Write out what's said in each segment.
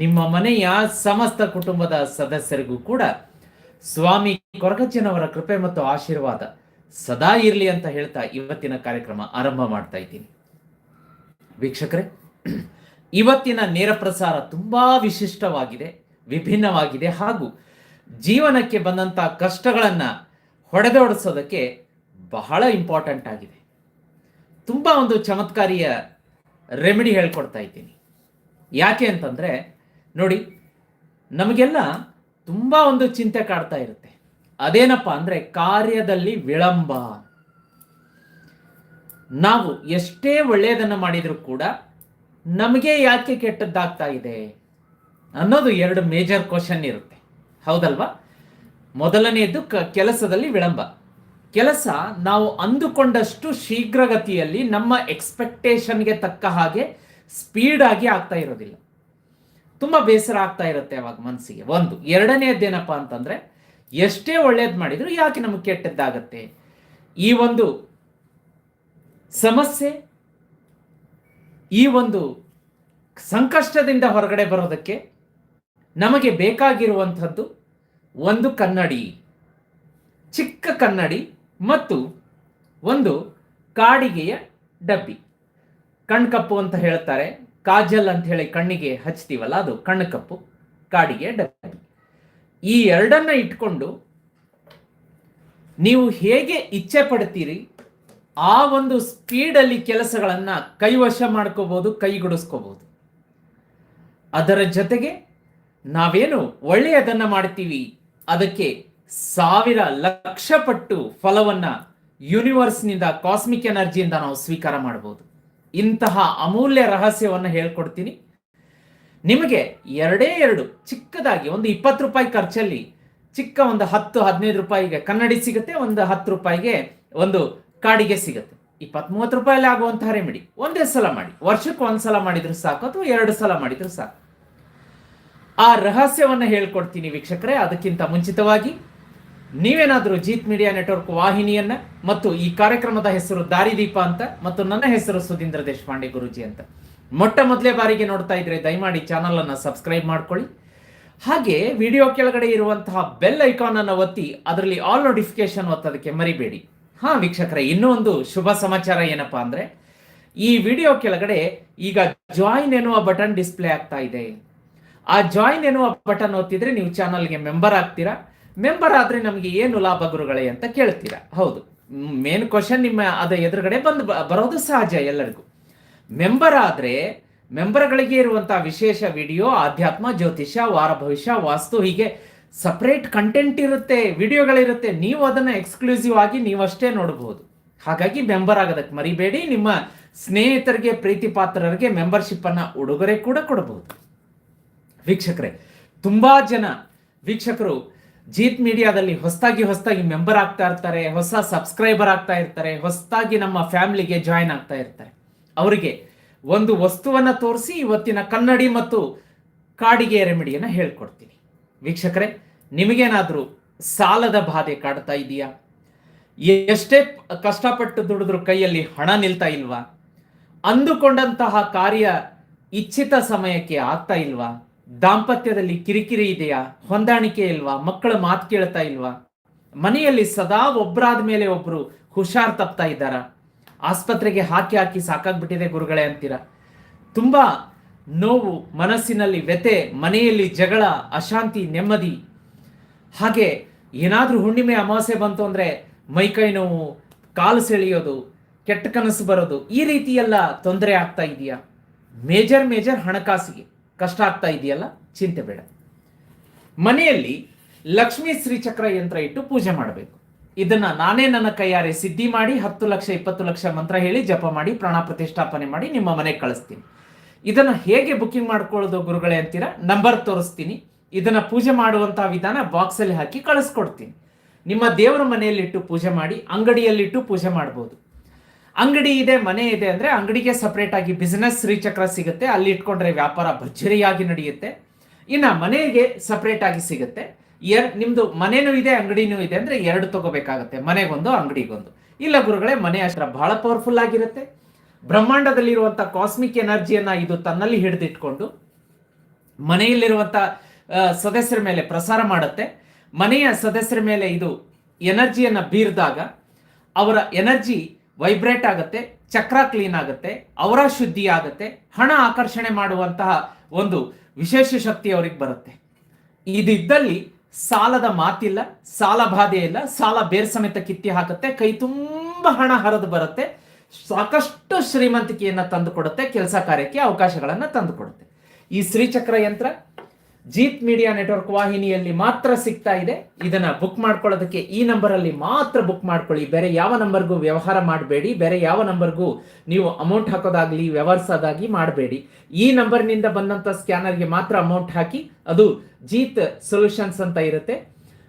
ನಿಮ್ಮ ಮನೆಯ ಸಮಸ್ತ ಕುಟುಂಬದ ಸದಸ್ಯರಿಗೂ ಕೂಡ ಸ್ವಾಮಿ ಕೊರಗಜ್ಜನವರ ಕೃಪೆ ಮತ್ತು ಆಶೀರ್ವಾದ ಸದಾ ಇರಲಿ ಅಂತ ಹೇಳ್ತಾ ಇವತ್ತಿನ ಕಾರ್ಯಕ್ರಮ ಆರಂಭ ಮಾಡ್ತಾ ಇದ್ದೀನಿ. ವೀಕ್ಷಕರೇ, ಇವತ್ತಿನ ನೇರ ಪ್ರಸಾರ ತುಂಬಾ ವಿಶಿಷ್ಟವಾಗಿದೆ, ವಿಭಿನ್ನವಾಗಿದೆ ಹಾಗೂ ಜೀವನಕ್ಕೆ ಬಂದಂಥ ಕಷ್ಟಗಳನ್ನು ಹೊಡೆದೋಡಿಸೋದಕ್ಕೆ ಬಹಳ ಇಂಪಾರ್ಟೆಂಟ್ ಆಗಿದೆ. ತುಂಬ ಒಂದು ಚಮತ್ಕಾರಿಯ ರೆಮಿಡಿ ಹೇಳ್ಕೊಡ್ತಾ ಇದ್ದೀನಿ. ಯಾಕೆ ಅಂತಂದರೆ ನೋಡಿ, ನಮಗೆಲ್ಲ ತುಂಬ ಒಂದು ಚಿಂತೆ ಕಾಡ್ತಾ ಇರುತ್ತೆ. ಅದೇನಪ್ಪ ಅಂದರೆ ಕಾರ್ಯದಲ್ಲಿ ವಿಳಂಬ. ನಾವು ಎಷ್ಟೇ ಒಳ್ಳೆಯದನ್ನು ಮಾಡಿದರೂ ಕೂಡ ನಮಗೆ ಯಾಕೆ ಕೆಟ್ಟದ್ದಾಗ್ತಾ ಇದೆ ಅನ್ನೋದು ಎರಡು ಮೇಜರ್ ಕ್ವಶನ್ ಇರುತ್ತೆ. ಹೌದಲ್ವಾ? ಮೊದಲನೆಯದು ಕ, ಕೆಲಸದಲ್ಲಿ ವಿಳಂಬ. ಕೆಲಸ ನಾವು ಅಂದುಕೊಂಡಷ್ಟು ಶೀಘ್ರಗತಿಯಲ್ಲಿ ನಮ್ಮ ಎಕ್ಸ್ಪೆಕ್ಟೇಷನ್ಗೆ ತಕ್ಕ ಹಾಗೆ ಸ್ಪೀಡ್ ಆಗಿ ಆಗ್ತಾ ಇರೋದಿಲ್ಲ. ತುಂಬ ಬೇಸರ ಆಗ್ತಾ ಇರುತ್ತೆ ಅವಾಗ ಮನಸ್ಸಿಗೆ ಒಂದು. ಎರಡನೇದ್ದೇನಪ್ಪ ಅಂತಂದ್ರೆ, ಎಷ್ಟೇ ಒಳ್ಳೇದು ಮಾಡಿದ್ರು ಯಾಕೆ ನಮಗೆ ಕೆಟ್ಟದ್ದಾಗತ್ತೆ? ಈ ಒಂದು ಸಮಸ್ಯೆ, ಈ ಒಂದು ಸಂಕಷ್ಟದಿಂದ ಹೊರಗಡೆ ಬರೋದಕ್ಕೆ ನಮಗೆ ಬೇಕಾಗಿರುವಂಥದ್ದು ಒಂದು ಕನ್ನಡಿ. ಚಿಕ್ಕ ಕನ್ನಡಿ ಮತ್ತು ಒಂದು ಕಾಡಿಗೆಯ ಡಬ್ಬಿ. ಕಣ್ಕಪ್ಪು ಅಂತ ಹೇಳ್ತಾರೆ. ಕಾಜಲ್ ಅಂತ ಹೇಳಿ ಕಣ್ಣಿಗೆ ಹಚ್ತೀವಲ್ಲ ಅದು, ಕಣ್ಣು ಕಪ್ಪು, ಕಾಡಿಗೆ ಡಬ್ಬಿ. ಈ ಎರಡನ್ನ ಇಟ್ಕೊಂಡು ನೀವು ಹೇಗೆ ಇಚ್ಛೆ ಪಡ್ತೀರಿ, ಆ ಒಂದು ಸ್ಪೀಡಲ್ಲಿ ಕೆಲಸಗಳನ್ನ ಕೈವಶ ಮಾಡ್ಕೋಬಹುದು ಕೈಗೂಡಿಸ್ಕೋಬಹುದು ಅದರ ಜೊತೆಗೆ ನಾವೇನು ಒಳ್ಳೆಯದನ್ನ ಮಾಡ್ತೀವಿ, ಅದಕ್ಕೆ ಸಾವಿರ ಲಕ್ಷ ಪಟ್ಟು ಫಲವನ್ನ ಯೂನಿವರ್ಸ್ನಿಂದ ಕಾಸ್ಮಿಕ್ ಎನರ್ಜಿಯಿಂದ ನಾವು ಸ್ವೀಕಾರ ಮಾಡಬಹುದು ಇಂತಹ ಅಮೂಲ್ಯ ರಹಸ್ಯವನ್ನು ಹೇಳ್ಕೊಡ್ತೀನಿ. ನಿಮಗೆ ಎರಡೇ ಎರಡು ಚಿಕ್ಕದಾಗಿ ಒಂದು ಇಪ್ಪತ್ತು ರೂಪಾಯಿ ಖರ್ಚಲ್ಲಿ ಚಿಕ್ಕ ಒಂದು ಹತ್ತು, ಹದಿನೈದು ರೂಪಾಯಿಗೆ ಕನ್ನಡಿ ಸಿಗುತ್ತೆ, ಒಂದು ಹತ್ತು ರೂಪಾಯಿಗೆ ಒಂದು ಕಾಡಿಗೆ ಸಿಗುತ್ತೆ. ಇಪ್ಪತ್ತ್ ಮೂವತ್ತು ರೂಪಾಯಲ್ಲಿ ಆಗುವಂತಹ ರೆಮಿಡಿ ಒಂದೇ ಸಲ ಮಾಡಿ. ವರ್ಷಕ್ಕೆ ಒಂದು ಸಲ ಮಾಡಿದ್ರು ಸಾಕು ಅಥವಾ ಎರಡು ಸಲ ಮಾಡಿದ್ರು ಸಾಕು. ಆ ರಹಸ್ಯವನ್ನು ಹೇಳ್ಕೊಡ್ತೀನಿ ವೀಕ್ಷಕರೇ. ಅದಕ್ಕಿಂತ ಮುಂಚಿತವಾಗಿ ನೀವೇನಾದರೂ ಜೀತ್ ಮೀಡಿಯಾ ನೆಟ್ವರ್ಕ್ ವಾಹಿನಿಯನ್ನ ಮತ್ತು ಈ ಕಾರ್ಯಕ್ರಮದ ಹೆಸರು ದಾರಿದೀಪ ಅಂತ ಮತ್ತು ನನ್ನ ಹೆಸರು ಸುಧೀಂದ್ರ ದೇಶಪಾಂಡೆ ಗುರುಜಿ ಅಂತ ಮೊಟ್ಟ ಮೊದಲೇ ಬಾರಿಗೆ ನೋಡ್ತಾ ಇದ್ರೆ ದಯಮಾಡಿ ಚಾನಲ್ ಅನ್ನ ಸಬ್ಸ್ಕ್ರೈಬ್ ಮಾಡ್ಕೊಳ್ಳಿ. ಹಾಗೆ ವಿಡಿಯೋ ಕೆಳಗಡೆ ಇರುವಂತಹ ಬೆಲ್ ಐಕಾನ್ ಅನ್ನು ಒತ್ತಿ ಅದರಲ್ಲಿ ಆಲ್ ನೋಟಿಫಿಕೇಶನ್ ಒತ್ತೋದಕ್ಕೆ ಮರಿಬೇಡಿ. ಹಾ, ವೀಕ್ಷಕರೇ, ಇನ್ನೂ ಒಂದು ಶುಭ ಸಮಾಚಾರ ಏನಪ್ಪಾ ಅಂದ್ರೆ ಈ ವಿಡಿಯೋ ಕೆಳಗಡೆ ಈಗ ಜಾಯಿನ್ ಎನ್ನುವ ಬಟನ್ ಡಿಸ್ಪ್ಲೇ ಆಗ್ತಾ ಇದೆ. ಆ ಜಾಯಿನ್ ಎನ್ನುವ ಬಟನ್ ಒತ್ತಿದ್ರೆ ನೀವು ಚಾನಲ್ಗೆ ಮೆಂಬರ್ ಆಗ್ತೀರಾ? ಮೆಂಬರ್ ಆದ್ರೆ ನಮಗೆ ಏನು ಲಾಭ ಗುರುಗಳೇ ಅಂತ ಕೇಳ್ತೀರಾ? ಹೌದು. ಮೇನ್ ಕ್ವಶನ್ ನಿಮ್ಮ ಅದ ಎದುರುಗಡೆ ಬಂದು ಬರೋದು ಸಹಜ ಎಲ್ಲರಿಗೂ. ಮೆಂಬರ್ ಆದ್ರೆ ಮೆಂಬರ್ಗಳಿಗೆ ಇರುವಂತಹ ವಿಶೇಷ ವಿಡಿಯೋ, ಆಧ್ಯಾತ್ಮ, ಜ್ಯೋತಿಷ್ಯ, ವಾರ ಭವಿಷ್ಯ, ವಾಸ್ತು ಹೀಗೆ ಸಪ್ರೇಟ್ ಕಂಟೆಂಟ್ ಇರುತ್ತೆ, ವಿಡಿಯೋಗಳಿರುತ್ತೆ. ನೀವು ಅದನ್ನ ಎಕ್ಸ್ಕ್ಲೂಸಿವ್ ಆಗಿ ನೀವಷ್ಟೇ ನೋಡಬಹುದು ಹಾಗಾಗಿ ಮೆಂಬರ್ ಆಗೋದಕ್ಕೆ ಮರಿಬೇಡಿ. ನಿಮ್ಮ ಸ್ನೇಹಿತರಿಗೆ ಪ್ರೀತಿ ಪಾತ್ರರಿಗೆ ಮೆಂಬರ್ಶಿಪ್ ಅನ್ನ ಉಡುಗೊರೆ ಕೂಡ ಕೊಡಬಹುದು ವೀಕ್ಷಕರೇ, ತುಂಬಾ ಜನ ವೀಕ್ಷಕರು ಜೀತ್ ಮೀಡಿಯಾದಲ್ಲಿ ಹೊಸದಾಗಿ ಹೊಸದಾಗಿ ಮೆಂಬರ್ ಆಗ್ತಾ ಇರ್ತಾರೆ, ಹೊಸ ಸಬ್ಸ್ಕ್ರೈಬರ್ ಆಗ್ತಾ ಇರ್ತಾರೆ ಹೊಸದಾಗಿ ನಮ್ಮ ಫ್ಯಾಮಿಲಿಗೆ ಜಾಯಿನ್ ಆಗ್ತಾ ಇರ್ತಾರೆ. ಅವರಿಗೆ ಒಂದು ವಸ್ತುವನ್ನ ತೋರಿಸಿ ಇವತ್ತಿನ ಕನ್ನಡಿ ಮತ್ತು ಕಾಡಿಗೆ ರೆಮಿಡಿಯನ್ನು ಹೇಳ್ಕೊಡ್ತೀನಿ. ವೀಕ್ಷಕರೇ, ನಿಮಗೇನಾದರೂ ಸಾಲದ ಬಾಧೆ ಕಾಡ್ತಾ ಇದೆಯಾ? ಎಷ್ಟೇ ಕಷ್ಟಪಟ್ಟು ದುಡಿದ್ರು ಕೈಯಲ್ಲಿ ಹಣ ನಿಲ್ತಾ ಇಲ್ವಾ? ಅಂದುಕೊಂಡಂತಹ ಕಾರ್ಯ ಇಚ್ಛಿತ ಸಮಯಕ್ಕೆ ಆಗ್ತಾ ಇಲ್ವಾ? ದಾಂಪತ್ಯದಲ್ಲಿ ಕಿರಿಕಿರಿ ಇದೆಯಾ? ಹೊಂದಾಣಿಕೆ ಇಲ್ವಾ? ಮಕ್ಕಳ ಮಾತು ಕೇಳ್ತಾ ಇಲ್ವಾ? ಮನೆಯಲ್ಲಿ ಸದಾ ಒಬ್ಬರಾದ ಮೇಲೆ ಒಬ್ರು ಹುಷಾರ್ ತಪ್ತಾ ಇದ್ದಾರಾ? ಆಸ್ಪತ್ರೆಗೆ ಹಾಕಿ ಹಾಕಿ ಸಾಕಾಗ್ಬಿಟ್ಟಿದೆ ಗುರುಗಳೇ ಅಂತೀರಾ? ತುಂಬಾ ನೋವು, ಮನಸ್ಸಿನಲ್ಲಿ ವ್ಯತೆ ಮನೆಯಲ್ಲಿ ಜಗಳ, ಅಶಾಂತಿ, ನೆಮ್ಮದಿ. ಹಾಗೆ ಏನಾದರೂ ಹುಣ್ಣಿಮೆ ಅಮಾವಾಸ್ಯೆ ಬಂತು ಅಂದ್ರೆ ಮೈಕೈ ನೋವು, ಕಾಲು ಸೆಳೆಯೋದು, ಕೆಟ್ಟ ಕನಸು ಬರೋದು, ಈ ರೀತಿಯೆಲ್ಲ ತೊಂದರೆ ಆಗ್ತಾ ಇದೆಯಾ? ಮೇಜರ್ ಮೇಜರ್ ಹಣಕಾಸಿಗೆ. ಕಷ್ಟ ಆಗ್ತಾ ಇದೆಯಲ್ಲ? ಚಿಂತೆ ಬೇಡ. ಮನೆಯಲ್ಲಿ ಲಕ್ಷ್ಮೀ ಶ್ರೀಚಕ್ರ ಯಂತ್ರ ಇಟ್ಟು ಪೂಜೆ ಮಾಡಬೇಕು. ಇದನ್ನ ನಾನೇ ನನ್ನ ಕೈಯಾರೆ ಸಿದ್ಧಿ ಮಾಡಿ ಹತ್ತು ಲಕ್ಷ, ಇಪ್ಪತ್ತು ಲಕ್ಷ ಮಂತ್ರ ಹೇಳಿ ಜಪ ಮಾಡಿ, ಪ್ರಾಣ ಪ್ರತಿಷ್ಠಾಪನೆ ಮಾಡಿ ನಿಮ್ಮ ಮನೆಗೆ ಕಳಿಸ್ತೀನಿ. ಇದನ್ನ ಹೇಗೆ ಬುಕ್ಕಿಂಗ್ ಮಾಡ್ಕೊಳ್ಳೋದು ಗುರುಗಳೇ ಅಂತೀರಾ? ನಂಬರ್ ತೋರಿಸ್ತೀನಿ. ಇದನ್ನ ಪೂಜೆ ಮಾಡುವಂತಹ ವಿಧಾನ ಬಾಕ್ಸ್ ಅಲ್ಲಿ ಹಾಕಿ ಕಳಿಸ್ಕೊಡ್ತೀನಿ. ನಿಮ್ಮ ದೇವರ ಮನೆಯಲ್ಲಿಟ್ಟು ಪೂಜೆ ಮಾಡಿ, ಅಂಗಡಿಯಲ್ಲಿಟ್ಟು ಪೂಜೆ ಮಾಡ್ಬೋದು. ಅಂಗಡಿ ಇದೆ, ಮನೆ ಇದೆ ಅಂದ್ರೆ ಅಂಗಡಿಗೆ ಸಪ್ರೇಟ್ ಆಗಿ ಬಿಸಿನೆಸ್ ಶ್ರೀಚಕ್ರ ಸಿಗುತ್ತೆ. ಅಲ್ಲಿ ಇಟ್ಕೊಂಡ್ರೆ ವ್ಯಾಪಾರ ಭರ್ಜರಿಯಾಗಿ ನಡೆಯುತ್ತೆ. ಇನ್ನ ಮನೆಗೆ ಸಪ್ರೇಟ್ ಆಗಿ ಸಿಗುತ್ತೆ. ಎರ್, ನಿಮ್ದು ಮನೆನೂ ಇದೆ, ಅಂಗಡಿನೂ ಇದೆ ಅಂದ್ರೆ ಎರಡು ತಗೋಬೇಕಾಗತ್ತೆ. ಮನೆಗೊಂದು, ಅಂಗಡಿಗೊಂದು. ಇಲ್ಲ ಗುರುಗಳೇ, ಮನೆ ಅಷ್ಟರ ಬಹಳ ಪವರ್ಫುಲ್ ಆಗಿರುತ್ತೆ. ಬ್ರಹ್ಮಾಂಡದಲ್ಲಿರುವಂಥ ಕಾಸ್ಮಿಕ್ ಎನರ್ಜಿಯನ್ನ ಇದು ತನ್ನಲ್ಲಿ ಹಿಡಿದಿಟ್ಕೊಂಡು ಮನೆಯಲ್ಲಿರುವಂಥ ಸದಸ್ಯರ ಮೇಲೆ ಪ್ರಸಾರ ಮಾಡುತ್ತೆ. ಮನೆಯ ಸದಸ್ಯರ ಮೇಲೆ ಇದು ಎನರ್ಜಿಯನ್ನ ಬೀರಿದಾಗ ಅವರ ಎನರ್ಜಿ ವೈಬ್ರೇಟ್ ಆಗುತ್ತೆ, ಚಕ್ರ ಕ್ಲೀನ್ ಆಗುತ್ತೆ, ಅವರ ಶುದ್ಧಿ ಆಗುತ್ತೆ, ಹಣ ಆಕರ್ಷಣೆ ಮಾಡುವಂತಹ ಒಂದು ವಿಶೇಷ ಶಕ್ತಿ ಅವ್ರಿಗೆ ಬರುತ್ತೆ. ಇದಿದ್ದಲ್ಲಿ ಸಾಲದ ಮಾತಿಲ್ಲ, ಸಾಲ ಬಾಧೆ ಇಲ್ಲ, ಸಾಲ ಬೇರ್ ಸಮೇತ ಕಿತ್ತಿ ಹಾಕುತ್ತೆ, ಕೈ ತುಂಬ ಹಣ ಹರಿದು ಬರುತ್ತೆ, ಸಾಕಷ್ಟು ಶ್ರೀಮಂತಿಕೆಯನ್ನ ತಂದುಕೊಡುತ್ತೆ ಕೆಲಸ ಕಾರ್ಯಕ್ಕೆ ಅವಕಾಶಗಳನ್ನು ತಂದುಕೊಡುತ್ತೆ ಈ ಶ್ರೀಚಕ್ರ ಯಂತ್ರ ಜೀತ್ ಮೀಡಿಯಾ ನೆಟ್ವರ್ಕ್ ವಾಹಿನಿಯಲ್ಲಿ ಮಾತ್ರ ಸಿಗ್ತಾ ಇದೆ. ಇದನ್ನ ಬುಕ್ ಮಾಡ್ಕೊಳ್ಳೋದಕ್ಕೆ ಈ ನಂಬರ್ ಅಲ್ಲಿ ಮಾತ್ರ ಬುಕ್ ಮಾಡ್ಕೊಳ್ಳಿ. ಬೇರೆ ಯಾವ ನಂಬರ್ಗೂ ವ್ಯವಹಾರ ಮಾಡಬೇಡಿ. ಬೇರೆ ಯಾವ ನಂಬರ್ಗೂ ನೀವು ಅಮೌಂಟ್ ಹಾಕೋದಾಗ್ಲಿ ವ್ಯವಹರಿಸೋದಾಗಿ ಮಾಡಬೇಡಿ. ಈ ನಂಬರ್ನಿಂದ ಬಂದಂತ ಸ್ಕ್ಯಾನರ್ಗೆ ಮಾತ್ರ ಅಮೌಂಟ್ ಹಾಕಿ, ಅದು ಜೀತ್ ಸೊಲ್ಯೂಷನ್ಸ್ ಅಂತ ಇರುತ್ತೆ.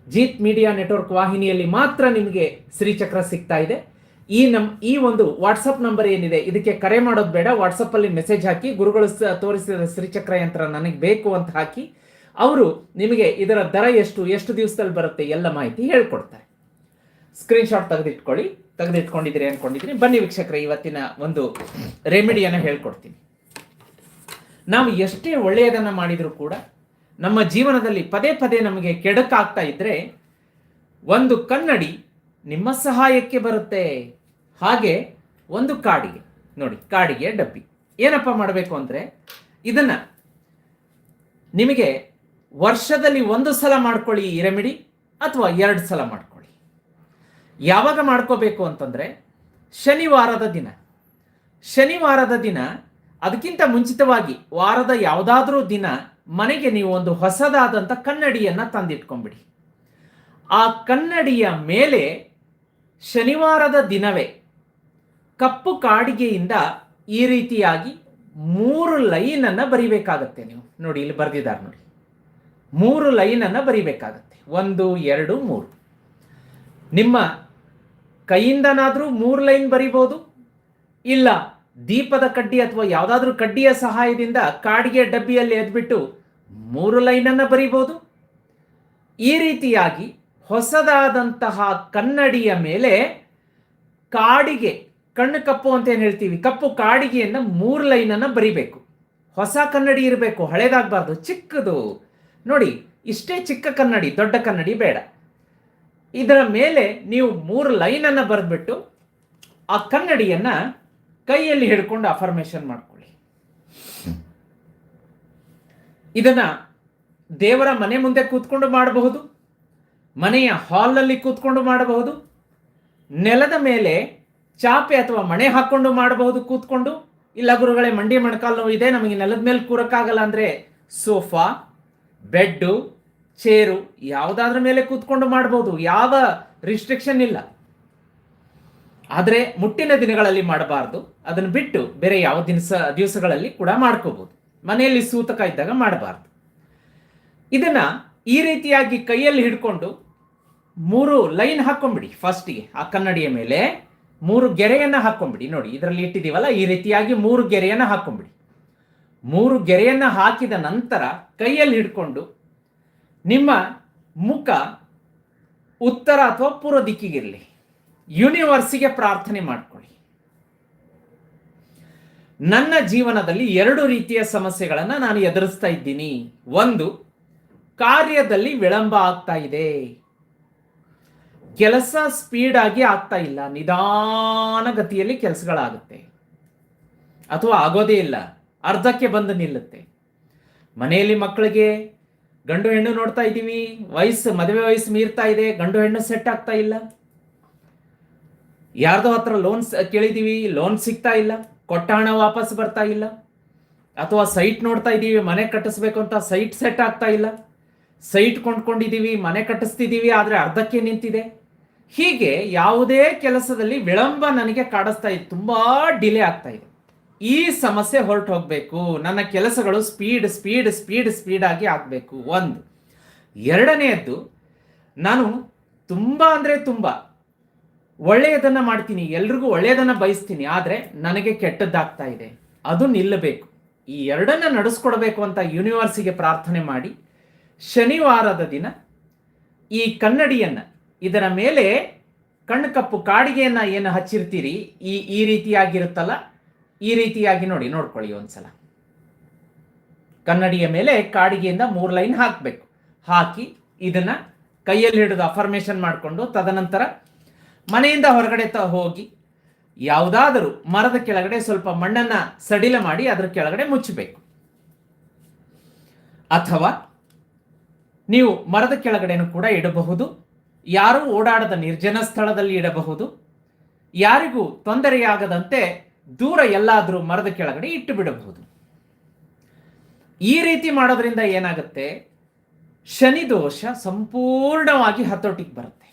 ಜೀತ್ ಮೀಡಿಯಾ ನೆಟ್ವರ್ಕ್ ವಾಹಿನಿಯಲ್ಲಿ ಮಾತ್ರ ನಿಮಗೆ ಶ್ರೀಚಕ್ರ ಸಿಗ್ತಾ ಇದೆ. ಈ ನಮ್, ಈ ಒಂದು ವಾಟ್ಸಪ್ ನಂಬರ್ ಏನಿದೆ, ಇದಕ್ಕೆ ಕರೆ ಮಾಡೋದು ಬೇಡ. ವಾಟ್ಸಪ್ಪಲ್ಲಿ ಮೆಸೇಜ್ ಹಾಕಿ, ಗುರುಗಳು ತೋರಿಸಿದ ಶ್ರೀಚಕ್ರ ಯಂತ್ರ ನನಗೆ ಬೇಕು ಅಂತ ಹಾಕಿ ಅವರು ನಿಮಗೆ ಇದರ ದರ ಎಷ್ಟು ಎಷ್ಟು ದಿವಸದಲ್ಲಿ ಬರುತ್ತೆ ಎಲ್ಲ ಮಾಹಿತಿ ಹೇಳ್ಕೊಡ್ತಾರೆ. ಸ್ಕ್ರೀನ್ಶಾಟ್ ತೆಗೆದಿಟ್ಕೊಳ್ಳಿ, ತೆಗೆದಿಟ್ಕೊಂಡಿದ್ದೀರಿ ಅನ್ಕೊಂಡಿದ್ದೀನಿ. ಬನ್ನಿ ವೀಕ್ಷಕರೇ, ಇವತ್ತಿನ ಒಂದು ರೆಮಿಡಿಯನ್ನು ಹೇಳ್ಕೊಡ್ತೀನಿ. ನಾವು ಎಷ್ಟೇ ಒಳ್ಳೆಯದನ್ನು ಮಾಡಿದರೂ ಕೂಡ ನಮ್ಮ ಜೀವನದಲ್ಲಿ ಪದೇ ಪದೇ ನಮಗೆ ಕೆಡಕಾಗ್ತಾ ಇದ್ರೆ ಒಂದು ಕನ್ನಡಿ ನಿಮ್ಮ ಸಹಾಯಕ್ಕೆ ಬರುತ್ತೆ. ಹಾಗೆ ಒಂದು ಕಾಡಿಗೆ, ನೋಡಿ, ಕಾಡಿಗೆ ಡಬ್ಬಿ. ಏನಪ್ಪ ಮಾಡಬೇಕು ಅಂದರೆ ಇದನ್ನು ನಿಮಗೆ ವರ್ಷದಲ್ಲಿ ಒಂದು ಸಲ ಮಾಡ್ಕೊಳ್ಳಿ ಈ ರೆಮಿಡಿ ಅಥವಾ ಎರಡು ಸಲ ಮಾಡ್ಕೊಳ್ಳಿ. ಯಾವಾಗ ಮಾಡ್ಕೋಬೇಕು ಅಂತಂದರೆ ಶನಿವಾರದ ದಿನ. ಶನಿವಾರದ ದಿನ ಅದಕ್ಕಿಂತ ಮುಂಚಿತವಾಗಿ ವಾರದ ಯಾವುದಾದ್ರೂ ದಿನ ಮನೆಗೆ ನೀವು ಒಂದು ಹೊಸದಾದಂಥ ಕನ್ನಡಿಯನ್ನು ತಂದಿಟ್ಕೊಂಬಿಡಿ ಆ ಕನ್ನಡಿಯ ಮೇಲೆ ಶನಿವಾರದ ದಿನವೇ ಕಪ್ಪು ಕಾಡಿಗೆಯಿಂದ ಈ ರೀತಿಯಾಗಿ ಮೂರು ಲೈನನ್ನು ಬರಿಬೇಕಾಗತ್ತೆ ನೀವು. ನೋಡಿ, ಇಲ್ಲಿ ಬರೆದಿದ್ದಾರೆ ನೋಡಿ. ಮೂರು ಲೈನನ್ನು ಬರಿಬೇಕಾಗತ್ತೆ. ಒಂದು, ಎರಡು, ಮೂರು. ನಿಮ್ಮ ಕೈಯಿಂದನಾದರೂ ಮೂರು ಲೈನ್ ಬರಿಬೋದು? ಇಲ್ಲ, ದೀಪದ ಕಡ್ಡಿ ಅಥವಾ ಯಾವುದಾದ್ರೂ ಕಡ್ಡಿಯ ಸಹಾಯದಿಂದ ಕಾಡಿಗೆ ಡಬ್ಬಿಯಲ್ಲಿ ಎದ್ಬಿಟ್ಟು ಮೂರು ಲೈನನ್ನು ಬರಿಬೋದು? ಈ ರೀತಿಯಾಗಿ ಹೊಸದಾದಂತಹ ಕನ್ನಡಿಯ ಮೇಲೆ ಕಾಡಿಗೆ ಕಣ್ಣು ಕಪ್ಪು ಅಂತ ಏನು ಹೇಳ್ತೀವಿ? ಕಪ್ಪು ಕಾಡಿಗೆಯನ್ನು ಮೂರು ಲೈನನ್ನು ಬರಿಬೇಕು. ಹೊಸ ಕನ್ನಡಿ ಇರಬೇಕು, ಹಳೇದಾಗಬಾರ್ದು, ಚಿಕ್ಕದು. ನೋಡಿ, ಇಷ್ಟೇ ಚಿಕ್ಕ ಕನ್ನಡಿ, ದೊಡ್ಡ ಕನ್ನಡಿ ಬೇಡ. ಇದರ ಮೇಲೆ ನೀವು ಮೂರು ಲೈನನ್ನು ಬರೆದ್ಬಿಟ್ಟು ಆ ಕನ್ನಡಿಯನ್ನ ಕೈಯಲ್ಲಿ ಹಿಡ್ಕೊಂಡು ಅಫರ್ಮೇಷನ್ ಮಾಡ್ಕೊಳ್ಳಿ. ಇದನ್ನ ದೇವರ ಮನೆ ಮುಂದೆ ಕೂತ್ಕೊಂಡು ಮಾಡಬಹುದು, ಮನೆಯ ಹಾಲ್ನಲ್ಲಿ ಕೂತ್ಕೊಂಡು ಮಾಡಬಹುದು, ನೆಲದ ಮೇಲೆ ಚಾಪೆ ಅಥವಾ ಮಣೆ ಹಾಕ್ಕೊಂಡು ಮಾಡಬಹುದು ಕೂತ್ಕೊಂಡು. ಇಲ್ಲ ಗುರುಗಳೇ, ಮಂಡಿ, ಮಣಕಾಲು ನೋವು ಇದೆ, ನಮಗೆ ನೆಲದ ಮೇಲೆ ಕೂರಕ್ಕಾಗಲ್ಲ ಅಂದ್ರೆ ಸೋಫಾ ಬೆಡ್ಡು, ಚೇರು ಯಾವುದಾದ್ರ ಮೇಲೆ ಕೂತ್ಕೊಂಡು ಮಾಡಬಹುದು ಯಾವ ರಿಸ್ಟ್ರಿಕ್ಷನ್ ಇಲ್ಲ. ಆದರೆ ಮುಟ್ಟಿನ ದಿನಗಳಲ್ಲಿ ಮಾಡಬಾರ್ದು. ಅದನ್ನು ಬಿಟ್ಟು ಬೇರೆ ಯಾವ ದಿನಸ, ದಿವಸಗಳಲ್ಲಿ ಕೂಡ ಮಾಡ್ಕೋಬಹುದು ಮನೆಯಲ್ಲಿ ಸೂತಕ ಇದ್ದಾಗ ಮಾಡಬಾರ್ದು. ಇದನ್ನ ಈ ರೀತಿಯಾಗಿ ಕೈಯಲ್ಲಿ ಹಿಡ್ಕೊಂಡು ಮೂರು ಲೈನ್ ಹಾಕ್ಕೊಂಬಿಡಿ ಫಸ್ಟಿಗೆ ಆ ಕನ್ನಡಿಯ ಮೇಲೆ ಮೂರು ಗೆರೆಯನ್ನ ಹಾಕ್ಕೊಂಬಿಡಿ ನೋಡಿ, ಇದರಲ್ಲಿ ಇಟ್ಟಿದ್ದೀವಲ್ಲ, ಈ ರೀತಿಯಾಗಿ ಮೂರು ಗೆರೆಯನ್ನ ಹಾಕೊಂಬಿಡಿ. ಮೂರು ಗೆರೆಯನ್ನ ಹಾಕಿದ ನಂತರ ಕೈಯಲ್ಲಿ ಹಿಡ್ಕೊಂಡು ನಿಮ್ಮ ಮುಖ ಉತ್ತರ ಅಥವಾ ಪೂರ್ವ ದಿಕ್ಕಿಗಿರಲಿ. ಯೂನಿವರ್ಸಿಗೆ ಪ್ರಾರ್ಥನೆ ಮಾಡ್ಕೊಳ್ಳಿ. ನನ್ನ ಜೀವನದಲ್ಲಿ ಎರಡು ರೀತಿಯ ಸಮಸ್ಯೆಗಳನ್ನು ನಾನು ಎದುರಿಸ್ತಾ ಇದ್ದೀನಿ. ಒಂದು, ಕಾರ್ಯದಲ್ಲಿ ವಿಳಂಬ ಆಗ್ತಾ ಇದೆ. ಕೆಲಸ ಸ್ಪೀಡ್ ಆಗಿ ಆಗ್ತಾ ಇಲ್ಲ. ನಿಧಾನಗತಿಯಲ್ಲಿ ಕೆಲಸಗಳಾಗುತ್ತೆ. ಅಥವಾ ಆಗೋದೇ ಇಲ್ಲ. ಅರ್ಧಕ್ಕೆ ಬಂದು ನಿಲ್ಲುತ್ತೆ. ಮನೆಯಲ್ಲಿ ಮಕ್ಕಳಿಗೆ ಗಂಡು ಹೆಣ್ಣು ನೋಡ್ತಾ ಇದ್ದೀವಿ, ವಯಸ್ಸು, ಮದುವೆ ವಯಸ್ಸು ಮೀರ್ತಾ ಇದೆ, ಗಂಡು ಹೆಣ್ಣು ಸೆಟ್ ಆಗ್ತಾ ಇಲ್ಲ. ಯಾರ್ದೋ ಹತ್ರ ಲೋನ್ ಕೇಳಿದೀವಿ ಲೋನ್ ಸಿಗ್ತಾ ಇಲ್ಲ, ಕೊಟ್ಟ ಹಣ ವಾಪಸ್ ಬರ್ತಾ ಇಲ್ಲ. ಅಥವಾ ಸೈಟ್ ನೋಡ್ತಾ ಇದ್ದೀವಿ, ಮನೆ ಕಟ್ಟಿಸ್ಬೇಕು ಅಂತ ಸೈಟ್ ಸೆಟ್ ಆಗ್ತಾ ಇಲ್ಲ. ಸೈಟ್ ಕೊಂಡ್ಕೊಂಡಿದ್ದೀವಿ, ಮನೆ ಕಟ್ಟಿಸ್ತಿದ್ದೀವಿ, ಆದರೆ ಅರ್ಧಕ್ಕೆ ನಿಂತಿದೆ. ಹೀಗೆ ಯಾವುದೇ ಕೆಲಸದಲ್ಲಿ ವಿಳಂಬ ನನಗೆ ಕಾಡಿಸ್ತಾ ಇದೆ, ತುಂಬಾ ಡಿಲೇ ಆಗ್ತಾ ಇದೆ. ಈ ಸಮಸ್ಯೆ ಹೊರಟು ಹೋಗಬೇಕು ನನ್ನ ಕೆಲಸಗಳು ಸ್ಪೀಡ್ ಸ್ಪೀಡ್ ಸ್ಪೀಡ್ ಸ್ಪೀಡ್ ಆಗಿ ಆಗಬೇಕು. ಒಂದು. ಎರಡನೆಯದ್ದು, ನಾನು ತುಂಬ ಅಂದರೆ ತುಂಬ ಒಳ್ಳೆಯದನ್ನು ಮಾಡ್ತೀನಿ. ಎಲ್ರಿಗೂ ಒಳ್ಳೆಯದನ್ನು ಬಯಸ್ತೀನಿ. ಆದರೆ ನನಗೆ ಕೆಟ್ಟದ್ದಾಗ್ತಾ ಇದೆ. ಅದು ನಿಲ್ಲಬೇಕು. ಈ ಎರಡನ್ನ ನಡೆಸ್ಕೊಡ್ಬೇಕು ಅಂತ ಯೂನಿವರ್ಸಿಗೆ ಪ್ರಾರ್ಥನೆ ಮಾಡಿ, ಶನಿವಾರದ ದಿನ ಈ ಕನ್ನಡಿಯನ್ನು, ಇದರ ಮೇಲೆ ಕಣ್ಣು ಕಪ್ಪು ಕಾಡಿಗೆಯನ್ನು ಏನು ಹಚ್ಚಿರ್ತೀರಿ? ಈ ಈ ರೀತಿಯಾಗಿರುತ್ತಲ್ಲ? ಈ ರೀತಿಯಾಗಿ ನೋಡಿ, ನೋಡ್ಕೊಳ್ಳಿ ಒಂದ್ಸಲ. ಕನ್ನಡಿಯ ಮೇಲೆ ಕಾಡಿಗೆಯಿಂದ ಮೂರು ಲೈನ್ ಹಾಕಬೇಕು. ಹಾಕಿ ಇದನ್ನ ಕೈಯಲ್ಲಿ ಹಿಡಿದು ಅಫರ್ಮೇಷನ್ ಮಾಡಿಕೊಂಡು ತದನಂತರ ಮನೆಯಿಂದ ಹೊರಗಡೆ ತ ಹೋಗಿ ಯಾವುದಾದರೂ ಮರದ ಕೆಳಗಡೆ ಸ್ವಲ್ಪ ಮಣ್ಣನ್ನ ಸಡಿಲ ಮಾಡಿ ಅದರ ಕೆಳಗಡೆ ಮುಚ್ಚಬೇಕು. ಅಥವಾ ನೀವು ಮರದ ಕೆಳಗಡೆನೂ ಕೂಡ ಇಡಬಹುದು. ಯಾರೂ ಓಡಾಡದ ನಿರ್ಜನ ಸ್ಥಳದಲ್ಲಿ ಇಡಬಹುದು. ಯಾರಿಗೂ ತೊಂದರೆಯಾಗದಂತೆ ದೂರ ಎಲ್ಲಾದರೂ ಮರದ ಕೆಳಗಡೆ ಇಟ್ಟು ಬಿಡಬಹುದು ಈ ರೀತಿ ಮಾಡೋದ್ರಿಂದ ಏನಾಗುತ್ತೆ? ಶನಿ ದೋಷ ಸಂಪೂರ್ಣವಾಗಿ ಹತೋಟಿಗೆ ಬರುತ್ತೆ.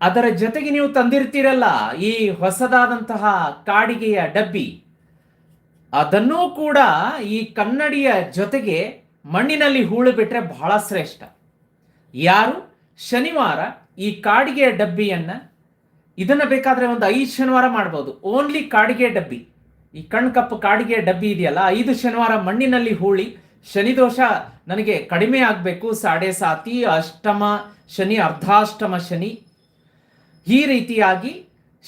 ಅದರ ಜೊತೆಗೆ ನೀವು ತಂದಿರ್ತೀರಲ್ಲ, ಈ ಹೊಸದಾದಂತಹ ಕಾಡಿಗೆಯ ಡಬ್ಬಿ. ಅದನ್ನೂ ಕೂಡ ಈ ಕನ್ನಡಿಯ ಜೊತೆಗೆ ಮಣ್ಣಿನಲ್ಲಿ ಹೂಳು ಬಿಟ್ಟರೆ ಬಹಳ ಶ್ರೇಷ್ಠ. ಯಾರು? ಶನಿವಾರ ಈ ಕಾಡಿಗೆಯ ಡಬ್ಬಿಯನ್ನ ಇದನ್ನ ಬೇಕಾದ್ರೆ ಒಂದು ಐದು ಶನಿವಾರ ಮಾಡ್ಬೋದು. ಓನ್ಲಿ ಕಾಡಿಗೆ ಡಬ್ಬಿ. ಈ ಕಣ್ ಕಪ್ಪು ಕಾಡಿಗೆ ಡಬ್ಬಿ ಇದೆಯಲ್ಲ, ಐದು ಶನಿವಾರ ಮಣ್ಣಿನಲ್ಲಿ ಹೂಳಿ, ಶನಿ ದೋಷ ನನಗೆ ಕಡಿಮೆ ಆಗಬೇಕು, ಸಾಡೆ ಸಾತಿ, ಅಷ್ಟಮ ಶನಿ, ಅರ್ಧಾಷ್ಟಮ ಶನಿ. ಈ ರೀತಿಯಾಗಿ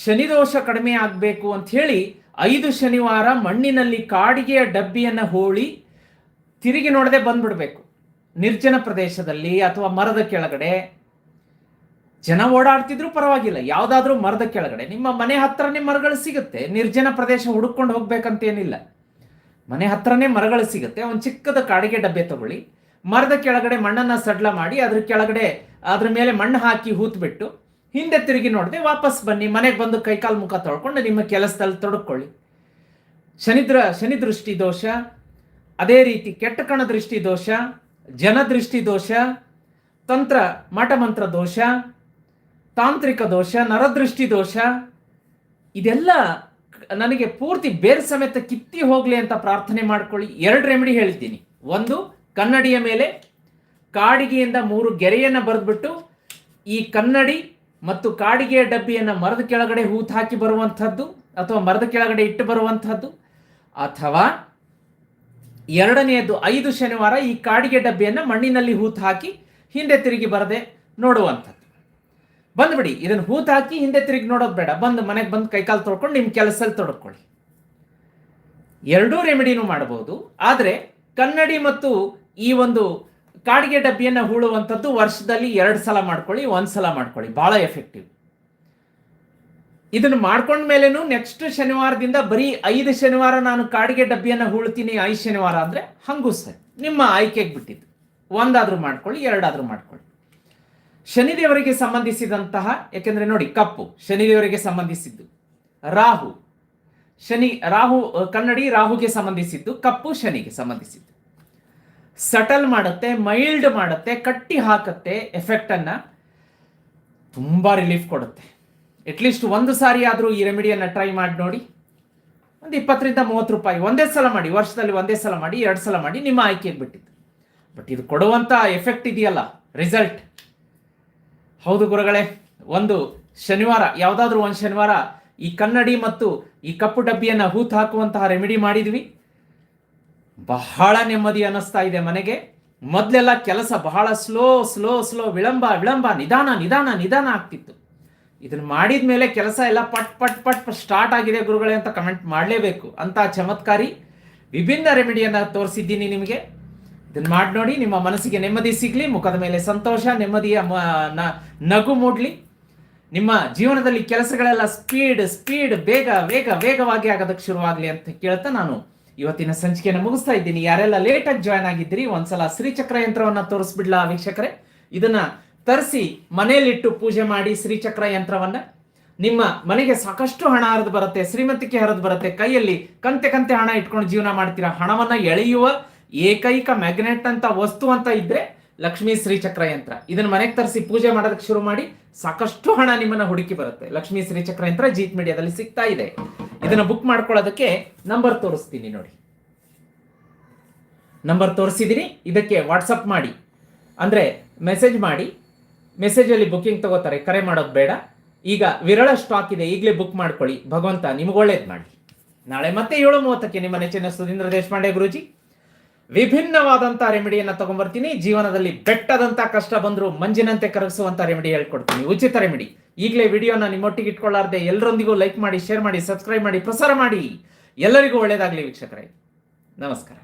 ಶನಿ ದೋಷ ಕಡಿಮೆ ಆಗಬೇಕು ಅಂತ ಹೇಳಿ ಐದು ಶನಿವಾರ ಮಣ್ಣಿನಲ್ಲಿ ಕಾಡಿಗೆಯ ಡಬ್ಬಿಯನ್ನು ಹೋಳಿ ತಿರುಗಿ ನೋಡದೆ ಬಂದ್ಬಿಡ್ಬೇಕು. ನಿರ್ಜನ ಪ್ರದೇಶದಲ್ಲಿ ಅಥವಾ ಮರದ ಕೆಳಗಡೆ. ಜನ ಓಡಾಡ್ತಿದ್ರು ಪರವಾಗಿಲ್ಲ. ಯಾವ್ದಾದ್ರೂ ಮರದ ಕೆಳಗಡೆ. ನಿಮ್ಮ ಮನೆ ಹತ್ರನೇ ಮರಗಳು ಸಿಗುತ್ತೆ. ನಿರ್ಜನ ಪ್ರದೇಶ ಹುಡುಕೊಂಡು ಹೋಗ್ಬೇಕಂತೇನಿಲ್ಲ. ಮನೆ ಹತ್ರನೇ ಮರಗಳು ಸಿಗುತ್ತೆ. ಒಂದು ಚಿಕ್ಕದ ಕಾಡಿಗೆ ಡಬ್ಬೆ ತಗೊಳ್ಳಿ. ಮರದ ಕೆಳಗಡೆ ಮಣ್ಣನ್ನ ಸಡ್ಲ ಮಾಡಿ, ಅದ್ರ ಕೆಳಗಡೆ, ಅದ್ರ ಮೇಲೆ ಮಣ್ಣು ಹಾಕಿ ಹೂತ್ಬಿಟ್ಟು, ಹಿಂದೆ ತಿರುಗಿ ನೋಡದೆ ವಾಪಸ್ ಬನ್ನಿ. ಮನೆಗೆ ಬಂದು ಕೈಕಾಲು ಮುಖ ತೊಳ್ಕೊಂಡು ನಿಮ್ಮ ಕೆಲಸದಲ್ಲಿ ತೊಡಕೊಳ್ಳಿ. ಶನಿದ್ರ ಶನಿ ದೃಷ್ಟಿ ದೋಷ. ಅದೇ ರೀತಿ ಕೆಟ್ಟ ಕಣ ದೃಷ್ಟಿ ದೋಷ. ಜನ ದೃಷ್ಟಿ ದೋಷ. ತಂತ್ರ, ಮಠಮಂತ್ರ ದೋಷ. ತಾಂತ್ರಿಕ ದೋಷ, ನರದೃಷ್ಟಿ ದೋಷ, ಇದೆಲ್ಲ ನನಗೆ ಪೂರ್ತಿ ಬೇರೆ ಸಮೇತ ಕಿತ್ತಿ ಹೋಗಲಿ ಅಂತ ಪ್ರಾರ್ಥನೆ ಮಾಡ್ಕೊಳ್ಳಿ. ಎರಡು ರೆಮಿಡಿ ಹೇಳ್ತೀನಿ. ಒಂದು, ಕನ್ನಡಿಯ ಮೇಲೆ ಕಾಡಿಗೆಯಿಂದ ಮೂರು ಗೆರೆಯನ್ನು ಬರೆದ್ಬಿಟ್ಟು ಈ ಕನ್ನಡಿ ಮತ್ತು ಕಾಡಿಗೆಯ ಡಬ್ಬಿಯನ್ನು ಮರದ ಕೆಳಗಡೆ ಹೂತು ಹಾಕಿ ಬರುವಂಥದ್ದು ಅಥವಾ ಮರದ ಕೆಳಗಡೆ ಇಟ್ಟು ಬರುವಂಥದ್ದು. ಅಥವಾ ಎರಡನೆಯದು, ಐದು ಶನಿವಾರ ಈ ಕಾಡಿಗೆ ಡಬ್ಬಿಯನ್ನು ಮಣ್ಣಿನಲ್ಲಿ ಹೂತು ಹಾಕಿ ಹಿಂದೆ ತಿರುಗಿ ಬರದೆ ನೋಡುವಂಥದ್ದು. ಬಂದ್ಬಿಡಿ ಇದನ್ನು ಹೂತ್ ಹಾಕಿ ಹಿಂದೆ ತಿರುಗಿ ನೋಡೋದು ಬೇಡ. ಬಂದು ಮನೆಗೆ ಬಂದು ಕೈಕಾಲು ತೊಳ್ಕೊಂಡು ನಿಮ್ಮ ಕೆಲಸದಲ್ಲಿ ತೊಡ್ಕೊಳ್ಳಿ. ಎರಡೂ ರೆಮಿಡಿನೂ ಮಾಡಬಹುದು ಆದರೆ ಕನ್ನಡಿ ಮತ್ತು ಈ ಒಂದು ಕಾಡಿಗೆ ಡಬ್ಬಿಯನ್ನು ಹೂಳುವಂಥದ್ದು ವರ್ಷದಲ್ಲಿ ಎರಡು ಸಲ ಮಾಡ್ಕೊಳ್ಳಿ, ಒಂದು ಸಲ ಮಾಡ್ಕೊಳ್ಳಿ. ಭಾಳ ಎಫೆಕ್ಟಿವ್. ಇದನ್ನು ಮಾಡ್ಕೊಂಡ ಮೇಲೇನು ನೆಕ್ಸ್ಟ್ ಶನಿವಾರದಿಂದ ಬರೀ ಐದು ಶನಿವಾರ ನಾನು ಕಾಡಿಗೆ ಡಬ್ಬಿಯನ್ನು ಹೂಳ್ತೀನಿ, ಐದು ಶನಿವಾರ ಅಂದರೆ ಹಂಗೂ ಸರ್ ನಿಮ್ಮ ಆಯ್ಕೆಗೆ ಬಿಟ್ಟಿದ್ದು. ಒಂದಾದರೂ ಮಾಡ್ಕೊಳ್ಳಿ, ಎರಡಾದರೂ ಮಾಡ್ಕೊಳ್ಳಿ. ಶನಿದೇವರಿಗೆ ಸಂಬಂಧಿಸಿದಂತಹ, ಯಾಕೆಂದ್ರೆ ನೋಡಿ, ಕಪ್ಪು ಶನಿದೇವರಿಗೆ ಸಂಬಂಧಿಸಿದ್ದು. ರಾಹು, ಶನಿ, ರಾಹು ಕನ್ನಡಿ ರಾಹುಗೆ ಸಂಬಂಧಿಸಿದ್ದು, ಕಪ್ಪು ಶನಿಗೆ ಸಂಬಂಧಿಸಿದ್ದು. ಸಟಲ್ ಮಾಡುತ್ತೆ, ಮೈಲ್ಡ್ ಮಾಡುತ್ತೆ, ಕಟ್ಟಿ ಹಾಕತ್ತೆ, ಎಫೆಕ್ಟ್ ಅನ್ನ ತುಂಬಾ ರಿಲೀಫ್ ಕೊಡುತ್ತೆ. ಅಟ್ಲೀಸ್ಟ್ ಒಂದು ಸಾರಿ ಆದರೂ ಈ ರೆಮಿಡಿಯನ್ನು ಟ್ರೈ ಮಾಡಿ ನೋಡಿ. ಒಂದು ಇಪ್ಪತ್ತರಿಂದ ಮೂವತ್ತು ರೂಪಾಯಿ, ಒಂದೇ ಸಲ ಮಾಡಿ, ವರ್ಷದಲ್ಲಿ ಒಂದೇ ಸಲ ಮಾಡಿ, ಎರಡು ಸಲ ಮಾಡಿ, ನಿಮ್ಮ ಆಯ್ಕೆಗೆ ಬಿಟ್ಟಿದ್ದು. ಬಟ್ ಇದು ಕೊಡುವಂಥ ಎಫೆಕ್ಟ್ ಇದೆಯಲ್ಲ ರಿಸಲ್ಟ್ ಹೌದು ಗುರುಗಳೇ, ಒಂದು ಶನಿವಾರ, ಯಾವುದಾದ್ರೂ ಒಂದು ಶನಿವಾರ ಈ ಕನ್ನಡಿ ಮತ್ತು ಈ ಕಪ್ಪು ಡಬ್ಬಿಯನ್ನು ಹೂತು ಹಾಕುವಂತಹ ರೆಮಿಡಿ ಮಾಡಿದ್ವಿ. ಬಹಳ ನೆಮ್ಮದಿ ಅನ್ನಿಸ್ತಾ ಇದೆ ಮನೆಗೆ. ಮೊದಲೆಲ್ಲ ಕೆಲಸ ಬಹಳ ಸ್ಲೋ ಸ್ಲೋ ಸ್ಲೋ, ವಿಳಂಬ ವಿಳಂಬ, ನಿಧಾನ ನಿಧಾನ ನಿಧಾನ ಆಗ್ತಿತ್ತು. ಇದನ್ನು ಮಾಡಿದ ಮೇಲೆ ಕೆಲಸ ಎಲ್ಲ ಪಟ್ ಪಟ್ ಪಟ್ ಸ್ಟಾರ್ಟ್ ಆಗಿದೆ ಗುರುಗಳೇ ಅಂತ ಕಮೆಂಟ್ ಮಾಡಲೇಬೇಕು ಅಂತ ಚಮತ್ಕಾರಿ ವಿಭಿನ್ನ ರೆಮಿಡಿಯನ್ನು ತೋರಿಸಿದ್ದೀನಿ ನಿಮಗೆ. ಇದನ್ನ ಮಾಡಿ ನೋಡಿ, ನಿಮ್ಮ ಮನಸ್ಸಿಗೆ ನೆಮ್ಮದಿ ಸಿಗಲಿ, ಮುಖದ ಮೇಲೆ ಸಂತೋಷ, ನೆಮ್ಮದಿಯ ನಗು ಮೂಡಲಿ. ನಿಮ್ಮ ಜೀವನದಲ್ಲಿ ಕೆಲಸಗಳೆಲ್ಲ ಸ್ಪೀಡ್ ಸ್ಪೀಡ್ ಬೇಗ ವೇಗ ವೇಗವಾಗಿ ಆಗೋದಕ್ಕೆ ಶುರುವಾಗಲಿ ಅಂತ ಕೇಳ್ತಾ ನಾನು ಇವತ್ತಿನ ಸಂಚಿಕೆಯನ್ನು ಮುಗಿಸ್ತಾ ಇದ್ದೀನಿ. ಯಾರೆಲ್ಲ ಲೇಟಾಗಿ ಜಾಯ್ನ್ ಆಗಿದ್ದೀರಿ, ಒಂದ್ಸಲ ಶ್ರೀಚಕ್ರ ಯಂತ್ರವನ್ನು ತೋರಿಸ್ಬಿಡ್ಲಾ ವೀಕ್ಷಕರೇ? ಇದನ್ನ ತರಿಸಿ ಮನೆಯಲ್ಲಿಟ್ಟು ಪೂಜೆ ಮಾಡಿ ಶ್ರೀಚಕ್ರ ಯಂತ್ರವನ್ನ. ನಿಮ್ಮ ಮನೆಗೆ ಸಾಕಷ್ಟು ಹಣ ಹರಿದು ಬರುತ್ತೆ, ಶ್ರೀಮಂತಿಕೆ ಹರಿದು ಬರುತ್ತೆ. ಕೈಯಲ್ಲಿ ಕಂತೆ ಕಂತೆ ಹಣ ಇಟ್ಕೊಂಡು ಜೀವನ ಮಾಡ್ತೀರಾ? ಹಣವನ್ನ ಎಳೆಯುವ ಏಕೈಕ ಮ್ಯಾಗ್ನೆಟ್ ಅಂತ ವಸ್ತು ಅಂತ ಇದ್ರೆ ಲಕ್ಷ್ಮೀ ಶ್ರೀಚಕ್ರ ಯಂತ್ರ. ಇದನ್ನ ಮನೆಗೆ ತರಿಸಿ ಪೂಜೆ ಮಾಡೋದಕ್ಕೆ ಶುರು ಮಾಡಿ ಸಾಕಷ್ಟು ಹಣ ನಿಮ್ಮನ್ನ ಹುಡುಕಿ ಬರುತ್ತೆ. ಲಕ್ಷ್ಮೀ ಶ್ರೀಚಕ್ರ ಯಂತ್ರ ಜೀತ್ ಮೀಡಿಯಾದಲ್ಲಿ ಸಿಗ್ತಾ ಇದೆ. ಇದನ್ನ ಬುಕ್ ಮಾಡ್ಕೊಳ್ಳೋದಕ್ಕೆ ನಂಬರ್ ತೋರಿಸ್ತೀನಿ ನೋಡಿ. ನಂಬರ್ ತೋರಿಸಿದ್ದೀನಿ ಇದಕ್ಕೆ ವಾಟ್ಸಪ್ ಮಾಡಿ. ಅಂದರೆ ಮೆಸೇಜ್ ಮಾಡಿ. ಮೆಸೇಜಲ್ಲಿ ಬುಕ್ಕಿಂಗ್ ತಗೋತಾರೆ. ಕರೆ ಮಾಡೋದು ಬೇಡ. ಈಗ ವಿರಳ ಸ್ಟಾಕ್ ಇದೆ. ಈಗಲೇ ಬುಕ್ ಮಾಡ್ಕೊಳ್ಳಿ. ಭಗವಂತ ನಿಮ್ಗೆ ಒಳ್ಳೇದು ಮಾಡಿ ನಾಳೆ ಮತ್ತೆ ಏಳು ಮೂವತ್ತಕ್ಕೆ ನಿಮ್ಮ ನೆಚ್ಚಿನ ಸುಧೀಂದ್ರ ದೇಶಪಾಂಡೆ ಗುರುಜಿ. ವಿಭಿನ್ನವಾದಂಥ ರೆಮಿಡಿಯನ್ನ ತಗೊಂಡ್ಬರ್ತೀನಿ ಜೀವನದಲ್ಲಿ ಬೆಟ್ಟದಂತ ಕಷ್ಟ ಬಂದ್ರು ಮಂಜಿನಂತೆ ಕರಗಿಸುವಂತ ರೆಮಿಡಿ ಹೇಳ್ಕೊಡ್ತೀನಿ. ಉಚಿತ ರೆಮಿಡಿ. ಈಗಲೇ ವಿಡಿಯೋನ ನಿಮ್ಮೊಟ್ಟಿಗೆ ಇಟ್ಕೊಳ್ಳಾರ್ದೆ ಎಲ್ಲರೊಂದಿಗೂ ಲೈಕ್ ಮಾಡಿ ಶೇರ್ ಮಾಡಿ ಸಬ್ಸ್ಕ್ರೈಬ್ ಮಾಡಿ, ಪ್ರಸಾರ ಮಾಡಿ. ಎಲ್ಲರಿಗೂ ಒಳ್ಳೇದಾಗ್ಲಿ ವೀಕ್ಷಕರೇ. ನಮಸ್ಕಾರ.